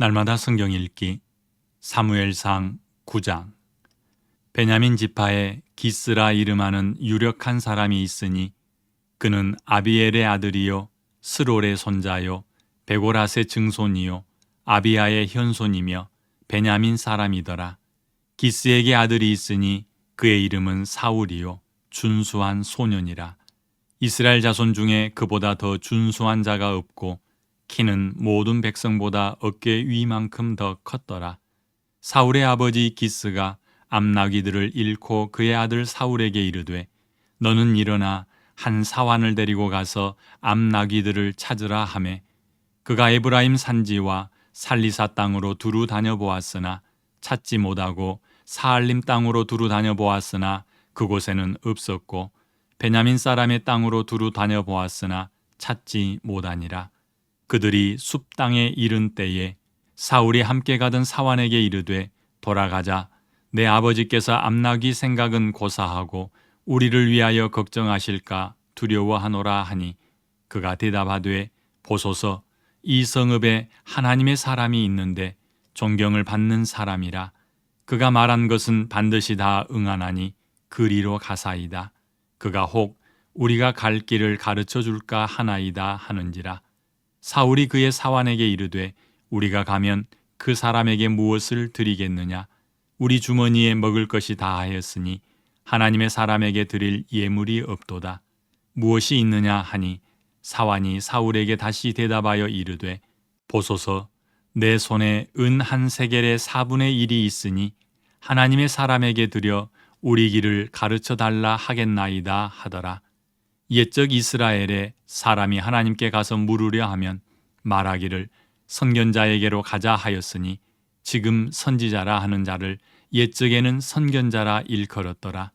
날마다 성경 읽기 사무엘상 9장. 베냐민 지파에 기스라 이름하는 유력한 사람이 있으니 그는 아비엘의 아들이요 스롤의 손자요 베고라스의 증손이요 아비아의 현손이며 베냐민 사람이더라. 기스에게 아들이 있으니 그의 이름은 사울이요 준수한 소년이라. 이스라엘 자손 중에 그보다 더 준수한 자가 없고 키는 모든 백성보다 어깨 위만큼 더 컸더라. 사울의 아버지 기스가 암나귀들을 잃고 그의 아들 사울에게 이르되 너는 일어나 한 사환을 데리고 가서 암나귀들을 찾으라 하매 그가 에브라임 산지와 살리사 땅으로 두루 다녀보았으나 찾지 못하고 사알림 땅으로 두루 다녀보았으나 그곳에는 없었고 베냐민 사람의 땅으로 두루 다녀보았으나 찾지 못하니라. 그들이 숲 땅에 이른 때에 사울이 함께 가던 사환에게 이르되 돌아가자. 내 아버지께서 암나귀 생각은 고사하고 우리를 위하여 걱정하실까 두려워하노라 하니 그가 대답하되 보소서. 이 성읍에 하나님의 사람이 있는데 존경을 받는 사람이라. 그가 말한 것은 반드시 다 응하나니 그리로 가사이다. 그가 혹 우리가 갈 길을 가르쳐 줄까 하나이다 하는지라 사울이 그의 사환에게 이르되 우리가 가면 그 사람에게 무엇을 드리겠느냐? 우리 주머니에 먹을 것이 다 하였으니 하나님의 사람에게 드릴 예물이 없도다. 무엇이 있느냐 하니 사환이 사울에게 다시 대답하여 이르되 보소서 내 손에 은 한 세겔의 사분의 일이 있으니 하나님의 사람에게 드려 우리 길을 가르쳐 달라 하겠나이다 하더라 옛적 이스라엘에 사람이 하나님께 가서 물으려 하면 말하기를 선견자에게로 가자 하였으니 지금 선지자라 하는 자를 옛적에는 선견자라 일컬었더라.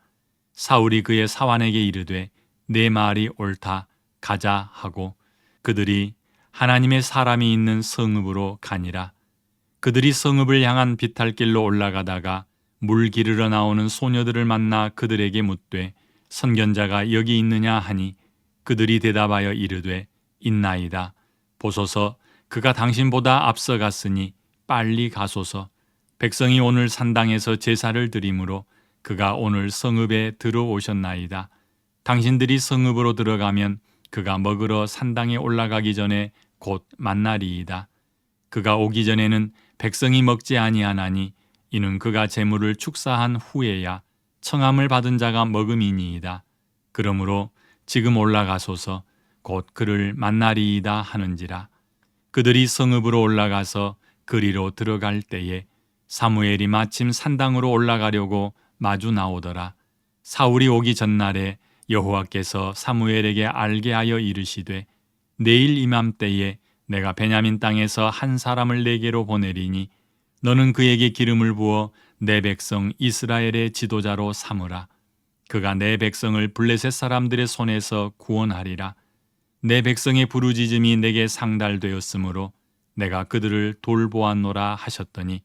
사울이 그의 사환에게 이르되 내 말이 옳다 가자 하고 그들이 하나님의 사람이 있는 성읍으로 가니라. 그들이 성읍을 향한 비탈길로 올라가다가 물 기르러 나오는 소녀들을 만나 그들에게 묻되 선견자가 여기 있느냐 하니 그들이 대답하여 이르되 있나이다. 보소서 그가 당신보다 앞서갔으니 빨리 가소서. 백성이 오늘 산당에서 제사를 드림으로 그가 오늘 성읍에 들어오셨나이다. 당신들이 성읍으로 들어가면 그가 먹으러 산당에 올라가기 전에 곧 만나리이다. 그가 오기 전에는 백성이 먹지 아니하나니 이는 그가 재물을 축사한 후에야 청함을 받은 자가 먹음이니이다. 그러므로 지금 올라가소서 곧 그를 만나리이다 하는지라. 그들이 성읍으로 올라가서 그리로 들어갈 때에 사무엘이 마침 산당으로 올라가려고 마주 나오더라. 사울이 오기 전날에 여호와께서 사무엘에게 알게 하여 이르시되 내일 이맘때에 내가 베냐민 땅에서 한 사람을 내게로 보내리니 너는 그에게 기름을 부어 내 백성 이스라엘의 지도자로 삼으라. 그가 내 백성을 블레셋 사람들의 손에서 구원하리라. 내 백성의 부르짖음이 내게 상달되었으므로 내가 그들을 돌보았노라 하셨더니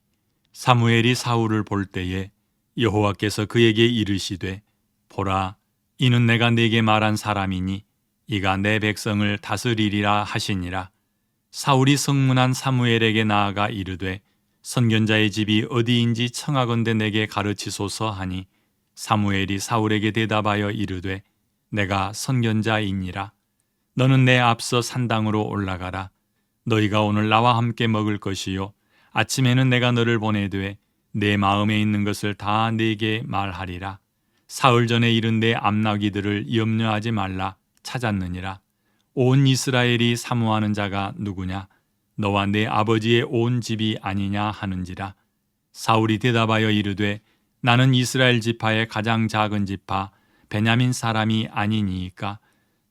사무엘이 사울을 볼 때에 여호와께서 그에게 이르시되 보라 이는 내가 네게 말한 사람이니 이가 내 백성을 다스리리라 하시니라 사울이 성문한 사무엘에게 나아가 이르되 선견자의 집이 어디인지 청하건대 내게 가르치소서 하니 사무엘이 사울에게 대답하여 이르되 내가 선견자이니라. 너는 내 앞서 산당으로 올라가라. 너희가 오늘 나와 함께 먹을 것이요. 아침에는 내가 너를 보내되 내 마음에 있는 것을 다 네게 말하리라. 사흘 전에 이른 내 암나귀들을 염려하지 말라 찾았느니라. 온 이스라엘이 사모하는 자가 누구냐 너와 내 아버지의 온 집이 아니냐 하는지라 사울이 대답하여 이르되 나는 이스라엘 지파의 가장 작은 지파 베냐민 사람이 아니니이까.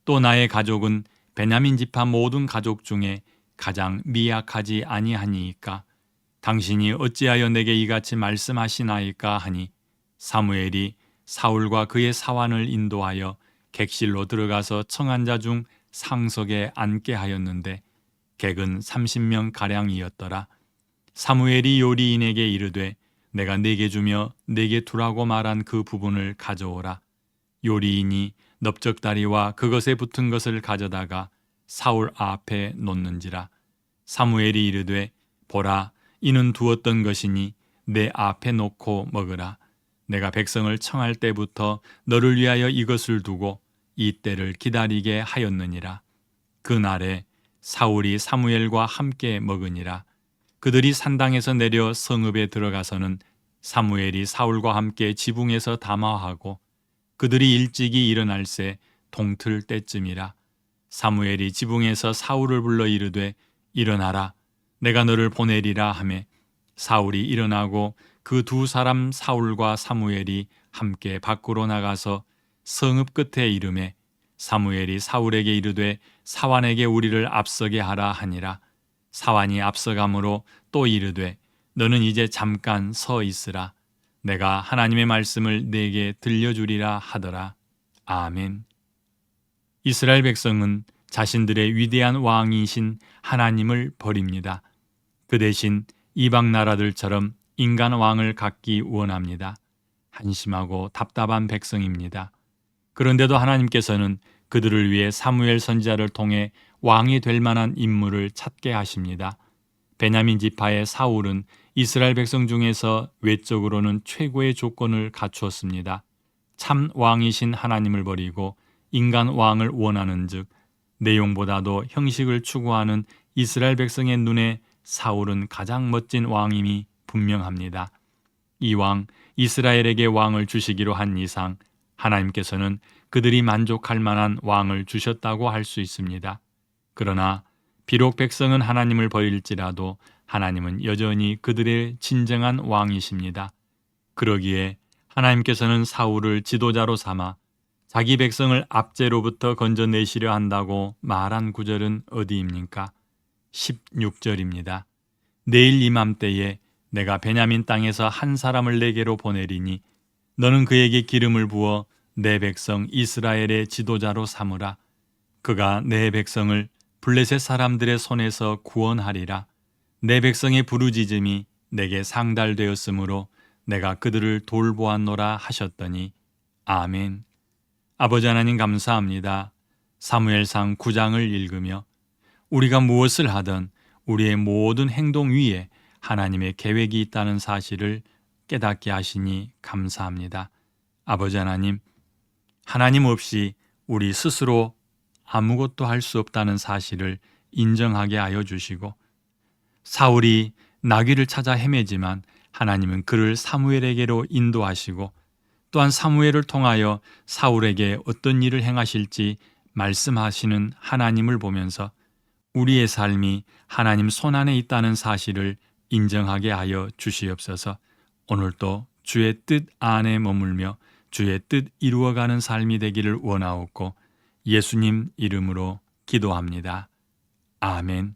또 나의 가족은 베냐민 지파 모든 가족 중에 가장 미약하지 아니하니이까. 당신이 어찌하여 내게 이같이 말씀하시나이까 하니 사무엘이 사울과 그의 사환을 인도하여 객실로 들어가서 청한 자 중 상석에 앉게 하였는데 객은 30명 가량이었더라. 사무엘이 요리인에게 이르되 내가 네게 주며 네게 두라고 말한 그 부분을 가져오라. 요리인이 넓적다리와 그것에 붙은 것을 가져다가 사울 앞에 놓는지라. 사무엘이 이르되 보라 이는 두었던 것이니 내 앞에 놓고 먹으라. 내가 백성을 청할 때부터 너를 위하여 이것을 두고 이 때를 기다리게 하였느니라. 그 날에 사울이 사무엘과 함께 먹으니라. 그들이 산당에서 내려 성읍에 들어가서는 사무엘이 사울과 함께 지붕에서 담화하고 그들이 일찍이 일어날새 동틀 때쯤이라. 사무엘이 지붕에서 사울을 불러 이르되 일어나라 내가 너를 보내리라 하매 사울이 일어나고 그 두 사람 사울과 사무엘이 함께 밖으로 나가서 성읍 끝에 이름에 사무엘이 사울에게 이르되 사완에게 우리를 앞서게 하라 하니라 사완이 앞서감으로 또 이르되 너는 이제 잠깐 서 있으라 내가 하나님의 말씀을 내게 들려주리라 하더라 아멘 이스라엘 백성은 자신들의 위대한 왕이신 하나님을 버립니다. 그 대신 이방 나라들처럼 인간 왕을 갖기 원합니다. 한심하고 답답한 백성입니다. 그런데도 하나님께서는 그들을 위해 사무엘 선지자를 통해 왕이 될 만한 인물을 찾게 하십니다. 베냐민 지파의 사울은 이스라엘 백성 중에서 외적으로는 최고의 조건을 갖추었습니다. 참 왕이신 하나님을 버리고 인간 왕을 원하는즉 내용보다도 형식을 추구하는 이스라엘 백성의 눈에 사울은 가장 멋진 왕임이 분명합니다. 이왕 이스라엘에게 왕을 주시기로 한 이상 하나님께서는 그들이 만족할 만한 왕을 주셨다고 할 수 있습니다. 그러나 비록 백성은 하나님을 버릴지라도 하나님은 여전히 그들의 진정한 왕이십니다. 그러기에 하나님께서는 사울을 지도자로 삼아 자기 백성을 압제로부터 건져내시려 한다고 말한 구절은 어디입니까? 16절입니다. 내일 이맘때에 내가 베냐민 땅에서 한 사람을 내게로 보내리니 너는 그에게 기름을 부어 내 백성 이스라엘의 지도자로 삼으라. 그가 내 백성을 블레셋 사람들의 손에서 구원하리라. 내 백성의 부르짖음이 내게 상달되었으므로 내가 그들을 돌보았노라 하셨더니 아멘. 아버지 하나님 감사합니다. 사무엘상 9장을 읽으며 우리가 무엇을 하든 우리의 모든 행동 위에 하나님의 계획이 있다는 사실을 깨닫게 하시니 감사합니다. 아버지 하나님, 하나님 없이 우리 스스로 아무것도 할 수 없다는 사실을 인정하게 하여 주시고 사울이 나귀를 찾아 헤매지만 하나님은 그를 사무엘에게로 인도하시고 또한 사무엘을 통하여 사울에게 어떤 일을 행하실지 말씀하시는 하나님을 보면서 우리의 삶이 하나님 손안에 있다는 사실을 인정하게 하여 주시옵소서. 오늘도 주의 뜻 안에 머물며 주의 뜻 이루어가는 삶이 되기를 원하옵고 예수님 이름으로 기도합니다. 아멘.